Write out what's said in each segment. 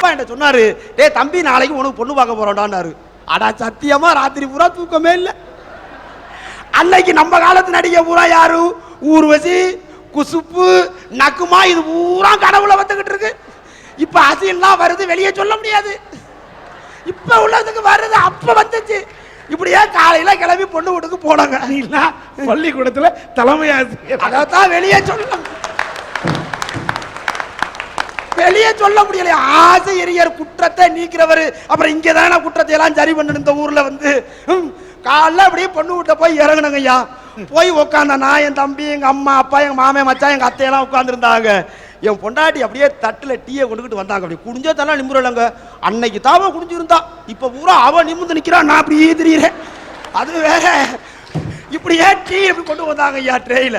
அப்பா என்கிட்ட சொன்னாரு டேய் தம்பி நாளைக்கு உனக்கு பொண்ணு பார்க்க போறோம்டான்னாரு. அடா சத்தியமா ராத்திரி பூரா தூக்கமே இல்லை. அன்னைக்கு நம்ம காலத்து நடிகை பூரா யாரு? ஊர்வசி குசுப்பு நக்குமா இது பூரா கடவுள வந்துகிட்டு இருக்கு. இப்ப அசிலாம் வருது வெளியே சொல்ல முடியாது. இப்ப உள்ளதுக்கு வருது அப்ப வந்துச்சு. இப்படியே காலையில கிளம்பி பொண்ணு வீட்டுக்கு போனாங்க. பள்ளிக்கூடத்துல தலைமை அதான் வெளியே சொல்லணும். வெளியே சொல்ல முடியல ஆசை குற்றத்தை நீக்கிறவர். அப்புறம் இங்கே தானே குற்றத்தை எல்லாம் சரி பண்ணணும் இந்த ஊர்ல வந்து. காலைல அப்படியே பொண்ணு வீட்டை போய் இறங்கணுங்க ஐயா. போய் உட்காந்த நான் என் தம்பி எங்க அம்மா அப்பா எங்க மாமே மச்சான் எங்க அத்தையெல்லாம் உட்காந்துருந்தாங்க என் பொண்டாட்டி அப்படியே தட்டுல டீயை கொண்டுகிட்டு வந்தாங்க. அப்படி குடிஞ்சோ தரலாம் நிமிரலங்க அன்னைக்கு தாவ குடிஞ்சிருந்தா. இப்ப பூரா அவன் நிமிர்ந்து நிற்கிறான் நான் அப்படியே தெரியுறேன். அது வேற. இப்படியே ஏற்றி எப்படி கொண்டு வந்தாங்க ஐயா ட்ரெயில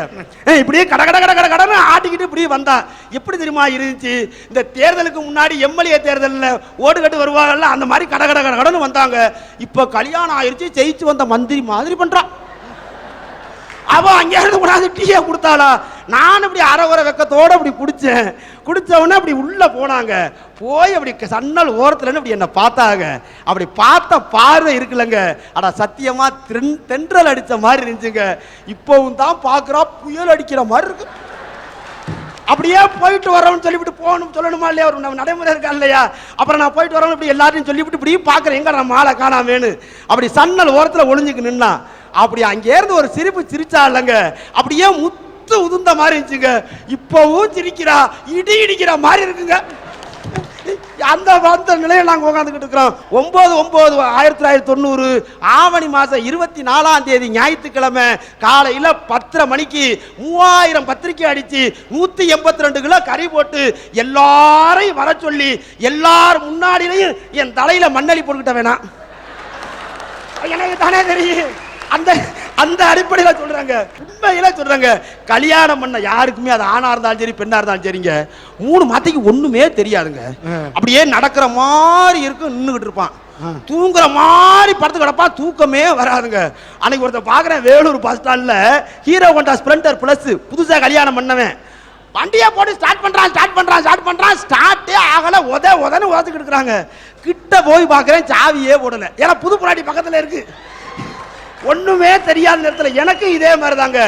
இப்படியே கட கட கட கட கடன்னு ஆட்டிக்கிட்டு இப்படி வந்தா. எப்படி தெரியுமா இருந்துச்சு? இந்த தேர்தலுக்கு முன்னாடி எம்எல்ஏ தேர்தலில் ஓடு கட்டு வருவாங்கல்ல அந்த மாதிரி கட கட கட கடன்னு வந்தாங்க. இப்போ கல்யாணம் ஆயிடுச்சு ஜெயிச்சு வந்த மந்திரி மாதிரி பண்ணுறான் அவன் அங்கே இருந்து கொண்டாந்து டீயை கொடுத்தாளா? நான் இப்படி அரை வெக்கத்தோடு அப்படி குடித்தேன் குடித்தவொடனே அப்படி உள்ளே போனாங்க. போய் அப்படி சன்னல் ஓரத்துலன்னு அப்படி என்னை பார்த்தாங்க. அப்படி பார்த்த பார்வை இருக்குல்லங்க. ஆனால் சத்தியமாக தென் தென்றல் அடித்த மாதிரி இருந்துச்சுங்க. இப்போவும் தான் பார்க்குறா புயல் அடிக்கிற மாதிரி இருக்கு. அப்படியே போயிட்டு வரோம்னு சொல்லிவிட்டு போகணும் சொல்லணுமா இல்லையா? ஒரு நம்ம நடைமுறை இருக்கா இல்லையா? அப்புறம் நான் போயிட்டு வரோம் இப்படி எல்லாரையும் சொல்லிவிட்டு இப்படி பார்க்குறேன். எங்கே நான் மாலை காணாமேனு அப்படி சன்னல் ஓரத்தில் ஒளிஞ்சுக்கு நின்னா அப்படி அங்கேருந்து ஒரு சிரிப்பு சிரிச்சா இல்லைங்க. அப்படியே முத்து உதுந்த மாதிரி இருந்துச்சுங்க. இப்போவும் சிரிக்கிறா இடி இடிக்கிற மாதிரி இருக்குங்க. அந்த அந்த நிலையில் நாங்கள் உட்காந்துக்கிட்டு இருக்கிறோம். ஒம்பது ஒம்பது ஆயிரத்தி தொள்ளாயிரத்தி தொண்ணூறு ஆவணி மாதம் இருபத்தி நாலாம் தேதி ஞாயிற்றுக்கிழமை காலையில் பத்தரை மணிக்கு மூவாயிரம் பத்திரிக்கை அடித்து நூற்றி எண்பத்தி ரெண்டு கிலோ கறி போட்டு எல்லாரையும் வர சொல்லி எல்லார் முன்னாடியிலையும் என் தலையில் மண்ணளி போட்டுக்கிட்ட வேணாம் எனக்கு தானே தெரியும். அந்த அந்த அடிப்படையில் சொல்றாங்க. உண்மையில சொல்றாங்க. கல்யாணம் பண்ண யாருக்குமே அது ஆணா இருந்தாலும் சரி பெண்ணா இருந்தாலும் சரிங்க. மூணு மாத்தைக்கு ஒண்ணுமே தெரியாதுங்க. அப்படியே நடக்கிற மாதிரி இருக்கும் நின்றுகிட்டு இருப்பான். தூங்குற மாதிரி படுத்து கிடப்பான் தூக்கமே வராதுங்க. அன்னைக்கு ஒருத்தர் பார்க்குறேன் வேலூர் பஸ் ஸ்டாண்ட்ல ஹீரோ ஹோண்டா ஸ்ப்ளெண்டர் பிளஸ் புதுசா கல்யாணம் பண்ணவன். வண்டியை போட்டு ஸ்டார்ட் பண்றான் ஸ்டார்ட் பண்றான் ஸ்டார்ட் பண்றான். ஸ்டார்ட்டே ஆகல உத உதன்னு உதச்சிக்கிட்டு இருக்கிறாங்க. கிட்ட போய் பார்க்குறேன் சாவியே போடல. ஏன்னா புது புராட்டி பக்கத்துல இருக்கு. ஒண்ணுமே தெரியாத நேரத்தில் எனக்கும் இதே மாதிரி தாங்க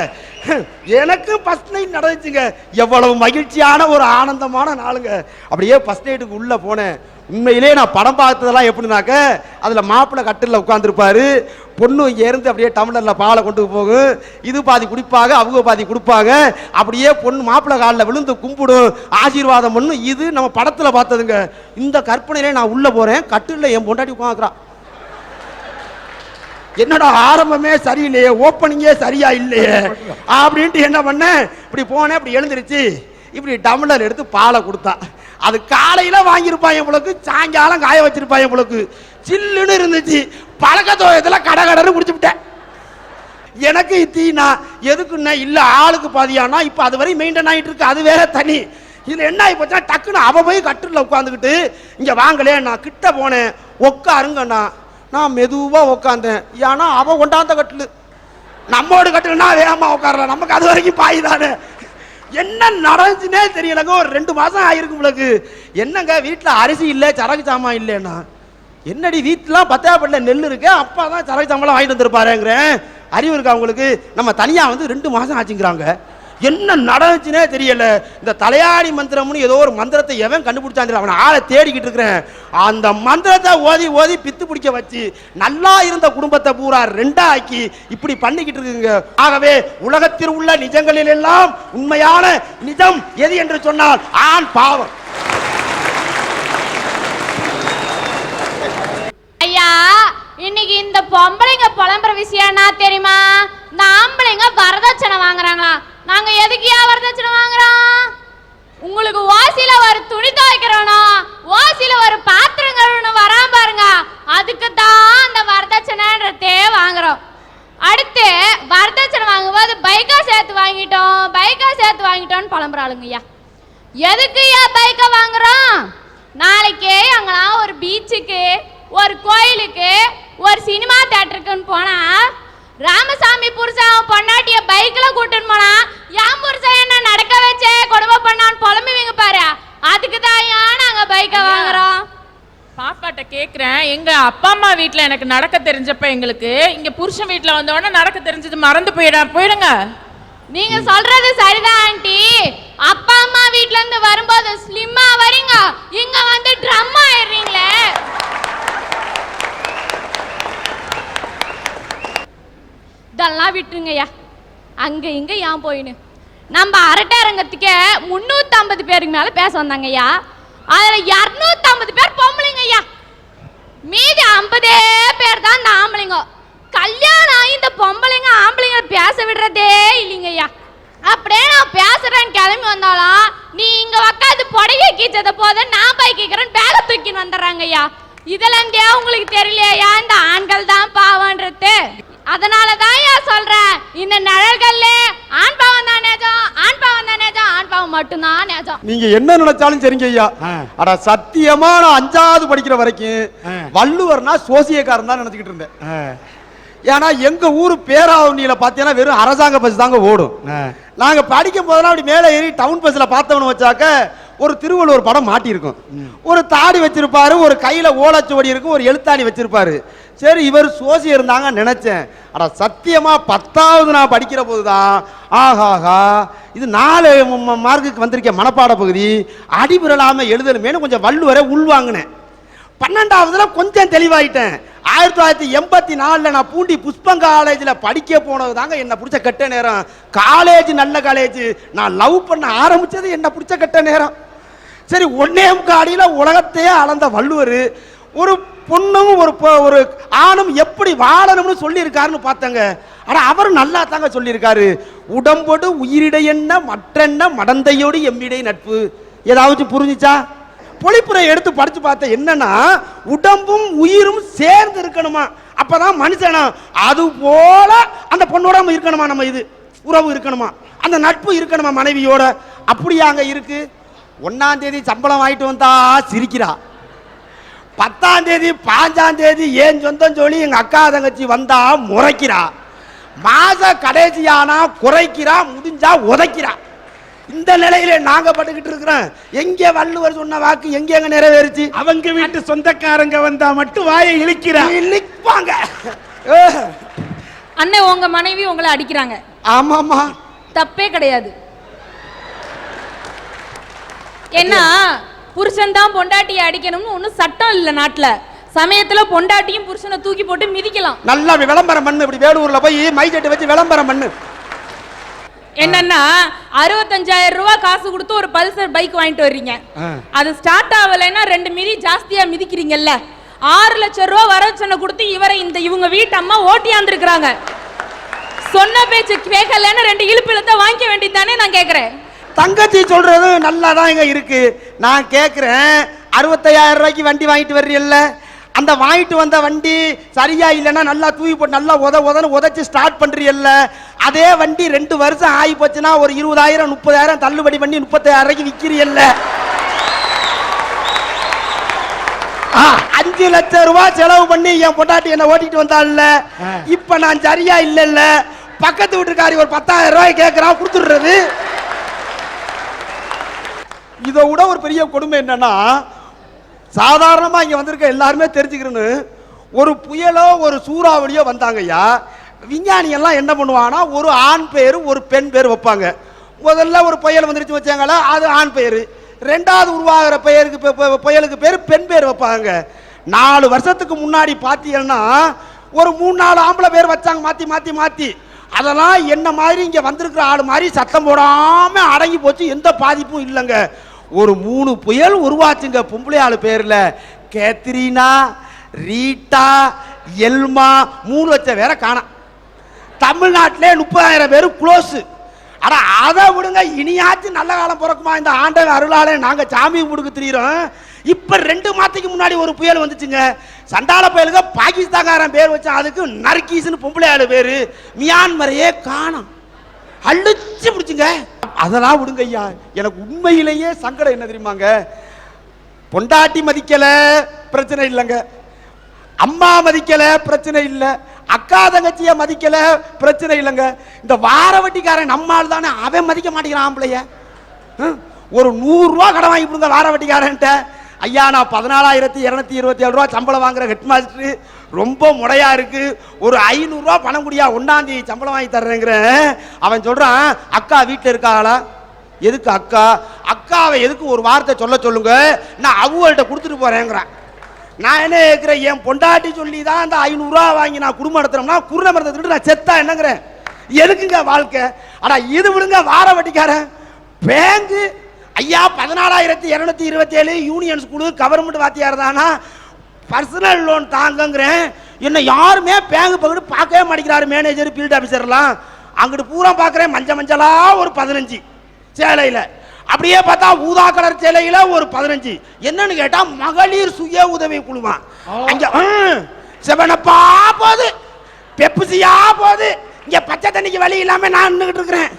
எனக்கு ஃபர்ஸ்ட் நைட் நடந்துச்சுங்க. எவ்வளவு மகிழ்ச்சியான ஒரு ஆனந்தமான நாளுங்க. அப்படியே ஃபர்ஸ்ட் நைட்டுக்கு உள்ளே போனேன். உண்மையிலே நான் படம் பார்த்ததெல்லாம் எப்படினாக்க அதில் மாப்பிள்ளை கட்டிலில் உட்காந்துருப்பாரு பொண்ணு இங்கே இருந்து அப்படியே டம்ளரில் பாலை கொண்டு போகும் இது பாதி குடிப்பாங்க அவங்க பாதி கொடுப்பாங்க அப்படியே பொண்ணு மாப்பிள்ளை காலில் விழுந்து கும்பிடும். ஆசீர்வாதம் பண்ணும் இது நம்ம படத்தில் பார்த்ததுங்க. இந்த கற்பனையிலே நான் உள்ளே போகிறேன் கட்டிலில் என் பொண்டாட்டி உட்காந்துக்கிறான் என்னடா ஆரம்பமே சரியில்லையே ஓப்பனிங்கே சரியா இல்லையே? அப்படின்ட்டு என்ன பண்ணேன் இப்படி போனேன் இப்படி எழுந்திருச்சு. இப்படி டம்ளர் எடுத்து பாலை கொடுத்தா. அது காலையில் வாங்கியிருப்பான் எவ்வளோக்கு சாயங்காலம் காய வச்சிருப்பான் எவ்வளோக்கு சில்லுன்னு இருந்துச்சு. பழக்கத்தோயத்தில் கடை கடன்னு குடிச்சு விட்டேன். எனக்கு தீனா எதுக்குன்னா இல்லை ஆளுக்கு பாதியானா இப்போ அது வரை மெயின்டைன் ஆகிட்டு இருக்கு. அது வேற தனி. இதில் என்ன ஆகி போச்சுன்னா டக்குன்னு அவ போய் கட்டில உட்காந்துக்கிட்டு இங்கே வாங்கலையே நான் கிட்ட போனேன். உட்காருங்கண்ணா. நான் மெதுவாக உட்காந்தேன் ஏன்னா அவன் கொண்டாந்த கட்டில். நம்மோடு கட்டில்னா வேகமாக உட்காரலாம் நமக்கு அது வரைக்கும் பாய் தானே. என்ன நடந்துச்சுனே தெரியலங்க. ஒரு ரெண்டு மாதம் ஆயிருக்கும் உங்களுக்கு என்னங்க வீட்டில் அரிசி இல்லை சரக்கு சாமான் இல்லைன்னா? என்னடி வீட்டிலாம் பத்தாப்பட்டில் நெல் இருக்கு. அப்பா தான் சரக்கு சம்பளம் வாங்கிட்டு வந்திருப்பாருங்கிறேன். அறிவு இருக்கா உங்களுக்கு? நம்ம தனியாக வந்து ரெண்டு மாதம் ஆச்சுங்கிறாங்க. என்ன நடந்துச்சுனே தெரியல. இந்த தலையாடி மந்திரம்னு ஏதோ ஒரு மந்திரத்தை எவன் கண்டுபிடிச்சான் அவனை ஆளை தேடிக்கிட்டு இருக்கிறேன். அந்த மந்திரத்தை ஓதி ஓதி பித்து பிடிக்க வச்சு நல்லா இருந்த குடும்பத்தை பூரா ரெண்டா ஆக்கி இப்படி பண்ணிக்கிட்டு இருக்குங்க ஆகவே உலகத்தில் உள்ள நிஜங்களில் எல்லாம் உண்மையான நிஜம் எது என்று சொன்னால் ஆண் பாவம். ஐயா இன்னைக்கு இந்த பொம்பளைங்க புலம்புற விஷயம் என்ன தெரியுமா? இந்த நாங்க எதுக்கியா வரதட்சணை வாங்குறோம் உங்களுக்கு வாசியில ஒரு துணி துவைக்கிறோனோ வாசியில ஒரு பாத்திரம் கழுவணும் வரா பாருங்க. அதுக்கு தான் அந்த வரதட்சணைன்றதே வாங்குறோம். அடுத்து வரதட்சணை வாங்கும்போது பைக்கா சேர்த்து வாங்கிட்டோம் பைக்கா சேர்த்து வாங்கிட்டோம்னு புலம்புறாளுங்கய்யா எதுக்கு ஏன் பைக்கை வாங்குறோம்? நாளைக்கு அங்கெல்லாம் ஒரு பீச்சுக்கு ஒரு கோயிலுக்கு ஒரு சினிமா தேட்டருக்குன்னு போனா ராமசாமி புருஷன் பொண்டாட்டிய பைக்ல கூட்டின்னு போனா என் புருஷன் என்ன நடக்க வச்சே? கொடுமை பண்ணான்னு புலம்புவீங்க பாரு. அதுக்கு தான் நாங்க பைக்கை வாங்குறோம்? பாப்பாட்ட கேக்குறேன். எங்க அப்பா அம்மா வீட்ல எனக்கு நடக்க தெரிஞ்சப்ப எங்களுக்கு இங்க புருஷன் வீட்ல வந்த உடனே நடக்க தெரிஞ்சது மறந்து போயிடா போயிடுங்க. நீங்க சொல்றது சரிதான் ஆண்டி. அப்பா அம்மா வீட்ல இருந்து வரும்போது ஸ்லிம்மா வரீங்க. இங்க வந்து ட்ரம் ஆயிடுறீங்களே இதெல்லாம் விட்டுருங்கய்யா. அங்கே இங்கே ஏன் போயின்னு? நம்ம அரட்டை அரங்கத்துக்கே பேருக்கு மேலே பேச வந்தாங்கய்யா. அதில் இரநூத்தம்பது பேர் பொம்பளைங்கய்யா. மீதி ஐம்பதே பேர் தான் இந்த ஆம்பளைங்க. கல்யாணம் ஆகி இந்த பொம்பளைங்க ஆம்பளைங்க பேச விடுறதே இல்லைங்கய்யா. அப்படியே நான் பேசுறேன்னு கிளம்பி வந்தாலும் நீ இங்க உக்காந்து புடவை கீச்சத போத நான் போய் கேட்கறேன் பேக தூக்கின்னு வந்துடுறாங்க ஐயா இதெல்லாம் உங்களுக்கு தெரியலையா? இந்த ஆண்கள் தான் பாவன்றது அதனால தான் ஏன் சொல்றேன் இந்த நிழல்கள்ல ஆண் பாவம் தான் நேஜம் ஆண் பாவம் தான் நேஜம் ஆண் பாவம் மட்டும்தான் நேஜம் நீங்க என்ன நினைச்சாலும் சரிங்க ஐயா. அட சத்தியமா நான் அஞ்சாவது படிக்கிற வரைக்கும். வள்ளுவர்னா சோசியக்காரன் தான் நினைச்சுக்கிட்டு இருந்தேன் ஏன்னா எங்க ஊர் பேராவணியில பாத்தீங்கன்னா வெறும் அரசாங்க பஸ் தாங்க ஓடும். நாங்க படிக்கும் போதெல்லாம் அப்படி மேலே ஏறி டவுன் பஸ்ல பார்த்தவனு வச்சாக்க ஒரு திருவள்ளுவர் படம் மாட்டியிருக்கும். ஒரு தாடி வச்சிருப்பாரு ஒரு கையில ஓலைச்சுவடி இருக்கும் ஒரு எழுத்தாணி வச்சிருப்பாரு. சரி இவர் சோசி இருந்தாங்க நினைச்சேன். அட சத்தியமா பத்தாவது நான் படிக்கிற போதுதான். ஆஹாஹா. இது நாலு மார்க்குக்கு வந்திருக்கேன் மனப்பாட பகுதி. அடிபிரலாம எழுதணுமேனு கொஞ்சம் வள்ளுவரை உள்வாங்கினேன் பன்னெண்டாவதுல கொஞ்சம் தெளிவாயிட்டேன். ஆயிரத்தி தொள்ளாயிரத்தி எண்பத்தி நாலில் நான் பூண்டி புஷ்பம் காலேஜில் படிக்க போனது தாங்க என்னை பிடிச்ச கெட்ட நேரம். காலேஜ் நல்ல காலேஜ் நான் லவ் பண்ண ஆரம்பிச்சது என்ன பிடிச்ச கெட்ட நேரம். சரி ஒன்னே முக்காடியில் உலகத்தையே அளந்த வள்ளுவர் ஒரு பொண்ணும் ஒரு பொ- ஒரு ஆணும் எப்படி வாழணும்னு சொல்லியிருக்காருன்னு பார்த்தங்க. ஆனால் அவர் நல்லா தாங்க சொல்லியிருக்காரு. உடம்போடு உயிரிட என்ன மற்றென்ன மடந்தையோடு எம்மிடை நட்பு. ஏதாவது புரிஞ்சுச்சா? பொழிப்புரை எடுத்து படிச்சு பார்த்தேன் என்னன்னா உடம்பும் உயிரும் சேர்ந்து இருக்கணுமா? அப்பதான் மனுஷனா? அது போல அந்த பொண்ணோட இருக்கணுமா நம்ம இது? உறவு இருக்கணுமா? அந்த நட்பு இருக்கணுமா மனைவியோட? அப்படியாங்க அங்க ஒன்னாம் தேதி சம்பளம் வாங்கிட்டு வந்தா சிரிக்கிறா. பத்தாம் தேதி பாஞ்சாம் தேதி ஏன் சொந்தம் சொல்லி எங்க அக்கா தங்கச்சி வந்தா முறைக்கிறா. மாச கடைசியானா குறைக்கிறா முடிஞ்சா உதைக்கிறா. இந்த நிலையில நாங்க பட்டுக்கிட்டு இருக்கிறோம். எங்க வள்ளுவர் சொன்ன வாக்கு எங்க எங்க நிறைவேறுச்சு? அவங்க வீட்டு சொந்தக்காரங்க வந்தா மட்டும் வாயை இழிக்கிறா. நிற்பாங்க அண்ணே உங்க மனைவி உங்களை அடிக்கிறாங்க. ஆமாமா தப்பே கிடையாது. ஏன்னா புருஷன் தான் பொண்டாட்டியை அடிக்கணும்னு ஒன்றும் சட்டம் இல்லை நாட்டுல. சமயத்துல பொண்டாட்டியும் புருஷனை தூக்கி போட்டு மிதிக்கலாம். நல்லா விளம்பரம் பண்ணு இப்படி வேலூர்ல போய் மைசெட்டு வச்சு விளம்பரம் பண்ணு. என்னன்னா அறுபத்தஞ்சாயிரம் ரூபாய் காசு கொடுத்து ஒரு பல்சர் பைக் வாங்கிட்டு வர்றீங்க. அது ஸ்டார்ட் ஆகலைன்னா ரெண்டு மிதி ஜாஸ்தியா மிதிக்கிறீங்கல்ல. ஆறு லட்சம் ரூபாய் வரவச்சனை கொடுத்து இவரை இந்த இவங்க வீட்டு அம்மா ஓட்டியாந்துருக்குறாங்க சொன்ன பேச்சு கேட்கலன்னு ரெண்டு இழுப்பு இழுத்த வாங்கிக்க வேண்டியதுதானே நான் கேக்குறேன். தங்கச்சி சொல்றது நல்லா தான் இங்க இருக்கு. நான் கேட்குறேன் அறுபத்தையாயிரம் ரூபாய்க்கு வண்டி வாங்கிட்டு வர்றீல்ல? அந்த வாங்கிட்டு வந்த வண்டி சரியா இல்லைன்னா நல்லா தூக்கி போட்டு நல்லா உத உதன்னு உதைச்சு ஸ்டார்ட் பண்றீல்ல? அதே வண்டி ரெண்டு வருஷம் ஆகி போச்சுன்னா ஒரு இருபதாயிரம் முப்பதாயிரம் தள்ளுபடி பண்ணி முப்பத்தாயிரம் ரூபாய்க்கு விற்கிறீல்ல ஆ, அஞ்சு லட்சம் ரூபாய் செலவு பண்ணி என் பொண்டாட்டி என்ன ஓட்டிட்டு வந்தாள்ல. இப்ப நான் சரியா இல்லைல்ல? பக்கத்து வீட்டுக்காரி ஒரு பத்தாயிரம் ரூபாய் கேட்கறான் கொடுத்துடுறது. இதை விட ஒரு பெரிய கொடுமை என்னன்னா சாதாரணமாக இங்கே வந்திருக்க எல்லாருமே தெரிஞ்சுக்கிறேன்னு ஒரு புயலோ ஒரு சூறாவளியோ வந்தாங்கய்யா விஞ்ஞானி எல்லாம் என்ன பண்ணுவாங்கன்னா ஒரு ஆண் பேர் ஒரு பெண் பேர் வைப்பாங்க. முதல்ல ஒரு புயல் வந்துருச்சு வச்சாங்களா அது ஆண் பேர். ரெண்டாவது உருவாகிற பெயருக்கு புயலுக்கு பேர் பெண் பேர் வைப்பாங்க. நாலு வருஷத்துக்கு முன்னாடி பார்த்தீங்கன்னா ஒரு மூணு நாலு ஆம்பளை பேர் வச்சாங்க மாற்றி மாற்றி மாற்றி அதெல்லாம் என்ன மாதிரி இங்கே வந்திருக்கிற ஆள் மாதிரி சத்தம் போடாமல் அடங்கி போச்சு எந்த பாதிப்பும் இல்லைங்க. ஒரு மூணு புயல் உருவாச்சுங்க பொம்பளை ஆளு பேர்ல. கேத்ரீனா ரீட்டா எல்மா மூணு லட்சம் பேரை காணாம். தமிழ்நாட்டிலே முப்பதாயிரம் பேர் குளோஸு. ஆனால் அதை விடுங்க இனியாச்சும் நல்ல காலம் பிறக்குமா? இந்த ஆண்டவன் அருளாலே நாங்கள் சாமி கும்பிடுக்கு திரியிறோம். இப்போ ரெண்டு மாதத்துக்கு முன்னாடி ஒரு புயல் வந்துச்சுங்க. சண்டால புயலுக்கு பாகிஸ்தான்காரன் பேர் வச்சு அதுக்கு நர்கீஸ்னு பொம்பளை பேர். மியான்மரையே காணும். அழிச்சு பிடிச்சுங்க. அதெல்லாம் விடுங்க ஐயா. எனக்கு உண்மையிலேயே சங்கடம் என்ன தெரியுமாங்க? பொண்டாட்டி மதிக்கல பிரச்சனை இல்லைங்க. அம்மா மதிக்கல பிரச்சனை இல்லை. அக்கா தங்கச்சிய மதிக்கல பிரச்சனை இல்லைங்க. இந்த வார வட்டிக்காரன் நம்மால் தானே அவன் மதிக்க மாட்டேங்கிறான் ஆம்பளைய. ஒரு நூறு ரூபா கடன் வாங்கி கொடுங்க வார வட்டிக்காரன்ட்ட ஐயா நான் பதினாலாயிரத்தி இரநூத்தி இருபத்தி ஏழு ரூபா சம்பளம் வாங்குற ஹெட் மாஸ்டர் ரொம்ப முறையா இருக்கு. ஒரு ஐநூறுரூவா பணம் குடியா ஒன்னாந்தி சம்பளம் வாங்கி தர்றேங்கிறேன். அவன் சொல்றான் அக்கா வீட்டில் இருக்காளா? எதுக்கு அக்கா? அக்காவை எதுக்கு ஒரு வார்த்தை சொல்ல சொல்லுங்க. நான் அவங்கள்ட்ட கொடுத்துட்டு போறேங்கிறான். நான் என்ன கேட்கிறேன் என் பொண்டாட்டி சொல்லி தான் அந்த ஐநூறுரூவா வாங்கி நான் குடும்பம் நடத்துறோம்னா குருண மரத்தை திட்டு நான் செத்தா என்னங்கிறேன். எதுக்குங்க வாழ்க்கை? ஆனா இது விடுங்க வார வட்டிக்காரன். பேங்கு ஐயா பதினாலாயிரத்தி இரநூத்தி இருபத்தி ஏழு யூனியன் ஸ்கூலு கவர்மெண்ட் வாத்தியார் தானா? பர்சனல் லோன் தாங்கங்கிறேன். என்ன யாருமே பேங்க் பக்கத்து பார்க்கவே மாட்டேங்கிறாரு மேனேஜர் ஃபீல்ட் ஆஃபீஸர்லாம் அங்கிட்டு பூரா பார்க்குறேன் மஞ்சள் மஞ்சளா ஒரு பதினஞ்சு சேலையில். அப்படியே பார்த்தா ஊதா கலர் சேலையில ஒரு பதினஞ்சு. என்னன்னு கேட்டா மகளிர் சுய உதவி குழுவான் அங்க சிவனப்பா போகுது. பெப்சியா போகுது. இங்க பச்சை தண்ணிக்கு வழி இல்லாம நான் நின்றுகிட்டு இருக்கிறேன்.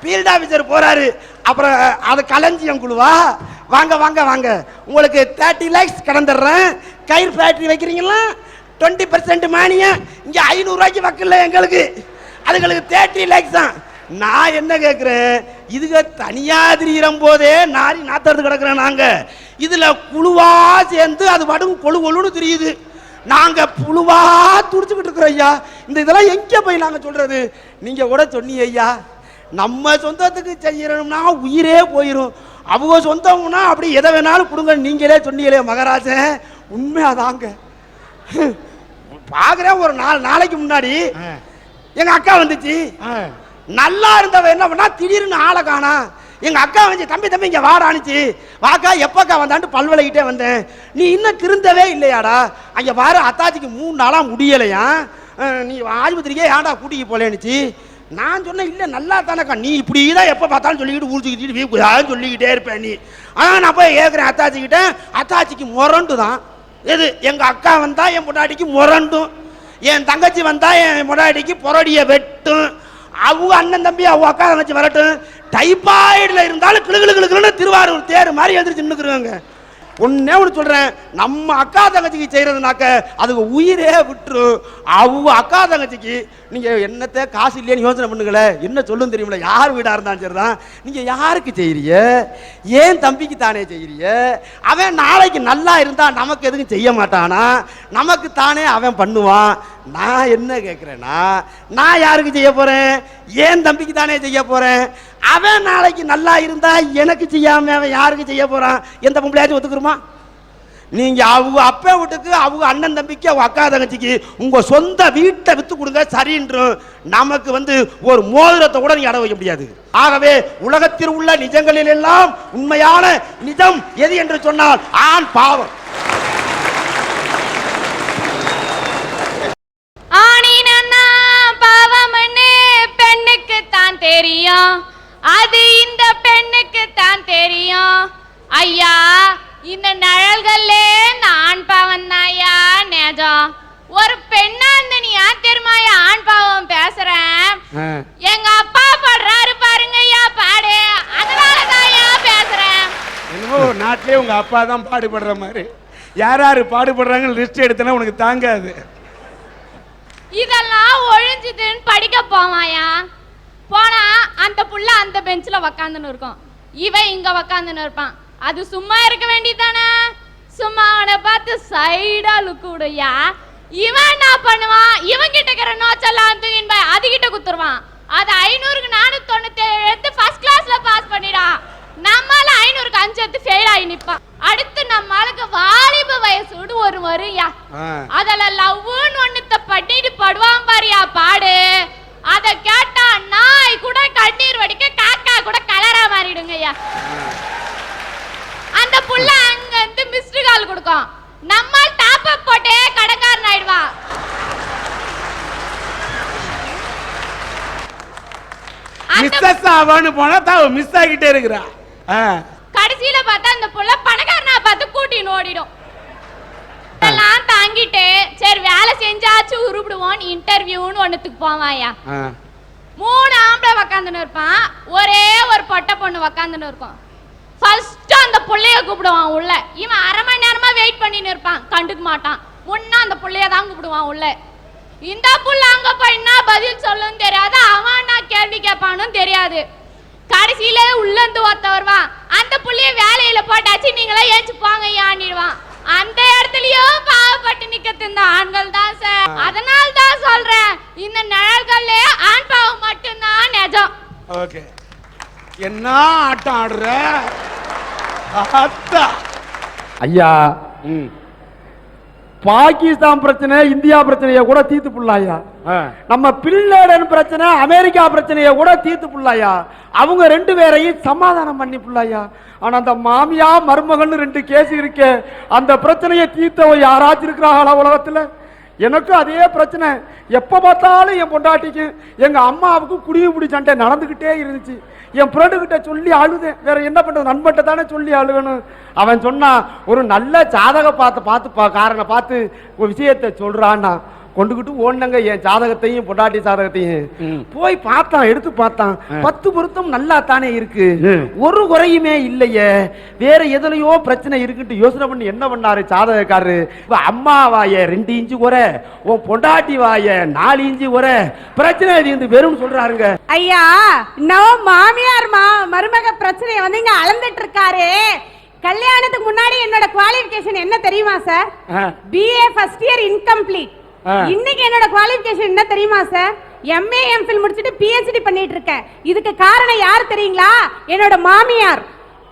ஃபீல்ட் ஆஃபீஸர் போறாரு. அப்புறம் அது களஞ்சியம் குழுவா. வாங்க வாங்க வாங்க. உங்களுக்கு தேர்ட்டி லேக்ஸ் கடந்துடுறேன். கயிறு ஃபேக்டரி வைக்கிறீங்களா? டுவெண்ட்டி பர்சன்ட் மானியம். இங்கே ஐநூறுரூவாய்க்கு வக்கில்ல எங்களுக்கு. அதுங்களுக்கு தேர்ட்டி லேக்ஸ் தான். நான் என்ன கேட்குறேன் இதுக தனியா திரியிறம் போதே நாரி நாத்தறது கிடக்குறேன் நாங்கள் இதில் குழுவாக சேர்ந்து அது பாட்டுக்கு கொழு கொழுன்னு தெரியுது. நாங்கள் புழுவாக துடிச்சுக்கிட்டு இருக்கிறோம் ஐயா. இந்த இதெல்லாம் எங்கே போய் நாங்கள் சொல்கிறது நீங்கள் கூட சொன்னீங்க ஐயா. நம்ம சொந்தத்துக்கு செய்யணும்னா உயிரே போயிடும் அவங்க சொந்தம்னா அப்படி எதை வேணாலும் கொடுங்க நீங்களே சொன்னீங்களே மகராஜன். உண்மையாதாங்க. பார்க்குறேன் ஒரு நாலு நாளைக்கு முன்னாடி எங்க அக்கா வந்துச்சு. நல்லா இருந்தவ என்ன பண்ணா திடீர்னு ஆளை காணா. எங்க அக்கா வந்து தம்பி தம்பி இங்க வாடானுச்சு வாக்கா எப்பக்கா வந்தான்ட்டு பல்வலைகிட்டே வந்தேன். நீ இன்னும் திருந்தவே இல்லையாடா. அங்க பாரு அத்தாச்சிக்கு மூணு நாளா முடியலையா? நீ ஆஸ்பத்திரிக்கே ஏன்டா கூட்டிக்கு போலேனுச்சு நான் சொன்னேன் இல்லை நல்லா தானக்கா. நீ இப்படி தான் எப்போ பார்த்தாலும் சொல்லிக்கிட்டு ஊழிச்சுக்கிட்டு வீப்புதான் சொல்லிக்கிட்டே இருப்பேன் நீ. ஆனால் நான் போய் கேட்குறேன் அத்தாச்சிக்கிட்ட. அத்தாச்சிக்கு முரண்டு தான். எது? எங்கள் அக்கா வந்தால் என் பொண்டாட்டிக்கு முரண்டும். என் தங்கச்சி வந்தால் என் பொண்டாட்டிக்கு புரடியை வெட்டும். அவங்க அண்ணன் தம்பி அவங்க அக்கா தங்கச்சி வரட்டும். டைபாய்டில் இருந்தாலும் கிளு திருவாரூர் தேர் மாதிரி எழுந்திரிச்சு நின்றுக்குறாங்க ஒன்னே ஒன்று சொல்கிறேன் நம்ம அக்கா தங்கச்சிக்கு செய்கிறதுனாக்க அதுக்கு உயிரே விட்டுரும். அவங்க அக்கா தங்கச்சிக்கு நீங்கள் என்னத்தை காசு இல்லையேன்னு யோசனை பண்ணுங்களே. என்ன சொல்லும் தெரியுமில்ல. யார் வீடாக இருந்தாலும் சரிதான். நீங்கள் யாருக்கு செய்கிறீங்க ஏன் தம்பிக்கு தானே செய்கிறீங்க அவன் நாளைக்கு நல்லா இருந்தால் நமக்கு எதுவும் செய்ய மாட்டானா? நமக்கு தானே அவன் பண்ணுவான். நான் என்ன கேட்குறேன்னா நான் யாருக்கு செய்ய போகிறேன் ஏன் தம்பிக்கு தானே செய்ய போகிறேன் அவன் நாளைக்கு நல்லா இருந்தால் எனக்கு செய்யாமல் அவன் யாருக்கு செய்ய போகிறான் எந்த பொம்பளையாச்சும் ஒத்துக்குருமா? நீங்க அவங்க அப்பா வீட்டுக்கு அவங்க அண்ணன் தம்பிக்கு அவங்க அக்கா தங்கச்சிக்கு உங்க சொந்த வீட்டை வித்து கொடுங்க சரின்றும். நமக்கு வந்து ஒரு மோதிரத்தை கூட நீங்க அட வைக்க முடியாது. ஆகவே உலகத்தில் உள்ள நிஜங்களில் எல்லாம் உண்மையான நிஜம் எது என்று சொன்னால் ஆண் பாவம். தெரியும். அது இந்த பெண்ணுக்கு தான் தெரியும். ஐயா இந்த நிழல்கள்ல இந்த ஆண் பாவம் ஐயா நேஜம் ஒரு பெண்ணா இருந்த நீ ஏன் தெரியுமா ஐயா ஆண் பாவம் பேசுறேன் எங்க அப்பா பாடுறாரு பாருங்க ஐயா பாடு. அதனாலதான் ஐயா பேசுறேன் என்னமோ நாட்டிலே உங்க அப்பா தான் பாடுபடுற மாதிரி. யார் யார் பாடுபடுறாங்கன்னு லிஸ்ட் எடுத்தனா உனக்கு தாங்காது. இதெல்லாம் ஒழிஞ்சுதுன்னு படிக்க போவாயா போனா அந்த புள்ள அந்த பெஞ்சில உக்காந்துன்னு இருக்கும். இவன் இங்க உக்காந்துன்னு இருப்பான். அது சும்மா இருக்க வேண்டியதானே சும்மா அவனை பார்த்து சைடா லுக்கு விடுயா இவன் என்ன பண்ணுவான்? இவன் கிட்ட இருக்கிற நோச்செல்லாம் தூக்கின்னு போய் அது கிட்ட குத்துருவான். அது ஐநூறுக்கு நானூத்தி தொண்ணூத்தி ஏழு எடுத்து ஃபர்ஸ்ட் கிளாஸ்ல பாஸ் பண்ணிடான். நம்மால ஐநூறுக்கு அஞ்சு எடுத்து ஃபெயில் ஆகி நிப்பான். அடுத்து நம்ம ஆளுக்கு வாலிப வயசோடு ஒரு வருயா அதுல லவ்னு ஒண்ணுத்த பண்ணிட்டு படுவான் பாரியா பாடு. அத கேட்டா நாய் கூட கண்ணீர் வடிக்க காக்கா கூட கலரா மாறிடுங்க ஐயா அந்த புள்ள அங்க இருந்து மிஸ்டு கால் கொடுக்கும். நம்ம டாப் அப் போட்டே கடைக்காரன் ஆயிடுவா. அந்த மிஸ்ஸஸ் ஆவான்னு போனா தான் மிஸ் ஆகிட்டே இருக்கிறா. கடைசியில பார்த்தா அந்த புள்ள பணக்காரனா பார்த்து கூட்டின்னு ஓடிடும். இதெல்லாம் தாங்கிட்டு சரி வேலை செஞ்சாச்சும் உருப்பிடுவோம் இன்டர்வியூன்னு ஒண்ணுத்துக்கு போவாயா. மூணு ஆம்பளை உக்காந்துன்னு இருப்பான். ஒரே ஒரு பொட்டை பொண்ணு உக்காந்துன்னு இருக்கும். ஃபர்ஸ்ட் அந்த புள்ளைய கூப்பிடுவான் உள்ள. இவன் அரை மணி நேரமா வெயிட் பண்ணின்னு இருப்பான். கண்டுக்க மாட்டான். முன்ன அந்த புள்ளைய தான் கூப்பிடுவான் உள்ள. இந்த புள்ள அங்க போய் என்ன பதில் சொல்லும் தெரியாது. அவன் நான் கேள்வி கேட்பானும் தெரியாது. கடைசியில உள்ள இருந்து ஒருத்த வருவான். அந்த புள்ளைய வேலையில போட்டாச்சு நீங்களே ஏச்சு போங்க ஐயான்னிடுவான் அந்த இடத்துலயும் பாவப்பட்டு நிக்கிறது இந்த ஆண்கள் தான் சார் அதனால தான் சொல்றேன். இந்த நிழல்கள்ல ஆண் பாவம் மட்டும்தான் நிஜம். ஓகே. என்ன ஆட்டம் ஆடுற? ஐயா பாகிஸ்தான் பிரச்சனை இந்தியா பிரச்சனைய கூட தீர்த்து புள்ளாயா. நம்ம பின்லேடன் பிரச்சனை அமெரிக்கா பிரச்சனைய கூட தீர்த்து புள்ளாயா அவங்க ரெண்டு பேரையும் சமாதானம் பண்ணி புள்ளாயா ஆனா அந்த மாமியா மருமகன் ரெண்டு கேஸ் இருக்கே. அந்த பிரச்சனையை தீர்த்தவ யாராச்சும் இருக்கிறாங்களா உலகத்துல? எனக்கும் அதே பிரச்சனை. எப்போ பார்த்தாலும் என் பொண்டாட்டிக்கும் எங்கள் அம்மாவுக்கும் அம்மாவுக்கு குடியுபிடி சண்டை நடந்துக்கிட்டே இருந்துச்சு. என் ஃப்ரெண்டுக்கிட்ட சொல்லி அழுதேன். வேற என்ன பண்ணுறது நண்பன்ட்ட தானே சொல்லி அழுகணும். அவன் சொன்னான் ஒரு நல்ல ஜாதக பார்த்து பார்த்து பா- காரனை பார்த்து ஒரு விஷயத்தை சொல்கிறான்னா கொண்டுகிட்டு ஓடுனங்க என் ஜாதகத்தையும் பொண்டாட்டி ஜாதகத்தையும். போய் பார்த்தான் எடுத்து பார்த்தான். பத்து பொருத்தம் நல்லா தானே இருக்கு. ஒரு குறையுமே இல்லையே. வேற எதுலயோ பிரச்சனை இருக்குன்னு யோசனை பண்ணி என்ன பண்ணாரு ஜாதகக்காரரு? அம்மா வாய ரெண்டு இன்ச்சு குறை. உன் பொண்டாட்டி வாய நாலு இன்ச்சு குறை. பிரச்சனை இது இந்த வெறும் சொல்றாருங்க. ஐயா இன்னும் மாமியார் மா மருமக பிரச்சனையை வந்து இங்க அளந்துட்டு இருக்காரு கல்யாணத்துக்கு முன்னாடி என்னோட குவாலிஃபிகேஷன் என்ன தெரியுமா sir. BA first year incomplete. இன்னைக்கு என்னோட குவாலிஃபிகேஷன் என்ன தெரியுமா சார் எம்ஏ எம்ஃபில் முடிச்சிட்டு பிஹெச்டி பண்ணிட்டு இருக்கேன். இதுக்கு காரணம் யார் தெரியுங்களா? என்னோட மாமியார்.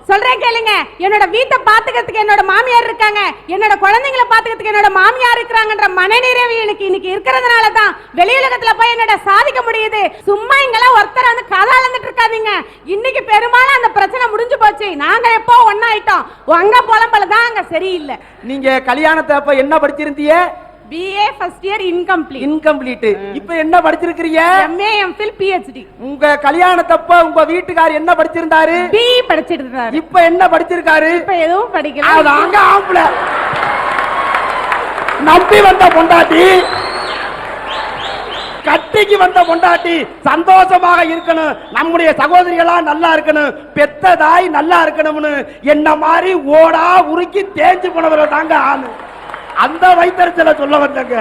சொல்றேன் கேளுங்க. என்னோட வீட்டை பாத்துக்கிறதுக்கு என்னோட மாமியார் இருக்காங்க. என்னோட குழந்தைங்களை பாத்துக்கிறதுக்கு என்னோட மாமியார் இருக்கிறாங்கன்ற மனநிறைவு எனக்கு இன்னைக்கு இருக்கிறதுனால தான் வெளியுலகத்துல போய் என்னோட சாதிக்க முடியுது. சும்மா இங்கெல்லாம் ஒருத்தர் வந்து கதை அளந்துட்டு இருக்காதீங்க. இன்னைக்கு பெரும்பாலும் அந்த பிரச்சனை முடிஞ்சு போச்சு. நாங்க எப்போ ஒன்னாயிட்டோம் உங்க புலம்பல தான் அங்க சரியில்லை. நீங்க கல்யாணத்தை அப்ப என்ன படிச்சிருந்தீங்க? BA first year incomplete incomplete இப்ப என்ன படிச்சிருக்கிறீங்க? எம்ஏ எம்ஃபில் பிஹெச்டி உங்க கல்யாணத்தப்ப உங்க வீட்டுக்கார் என்ன படிச்சிருந்தாரு? பிஇ படிச்சிட்டு இருந்தாரு இப்ப என்ன படிச்சிருக்காரு? இப்ப எதுவும் படிக்கல. அதாங்க ஆம்பளை. நம்பி வந்த பொண்டாட்டி கட்டிக்கு வந்த பொண்டாட்டி சந்தோஷமாக இருக்கணும். நம்முடைய சகோதரிகளா நல்லா இருக்கணும். பெத்த தாய் நல்லா இருக்கணும்னு. என்ன மாதிரி ஓடா உருக்கி தேஞ்சு போனவர்கள் தாங்க ஆளு. அந்த வைத்தறிச்சலை சொல்ல வந்தங்க.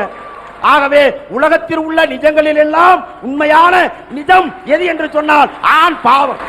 ஆகவே உலகத்தில் உள்ள நிஜங்களில் எல்லாம் உண்மையான நிஜம் எது என்று சொன்னால் ஆண் பாவம்.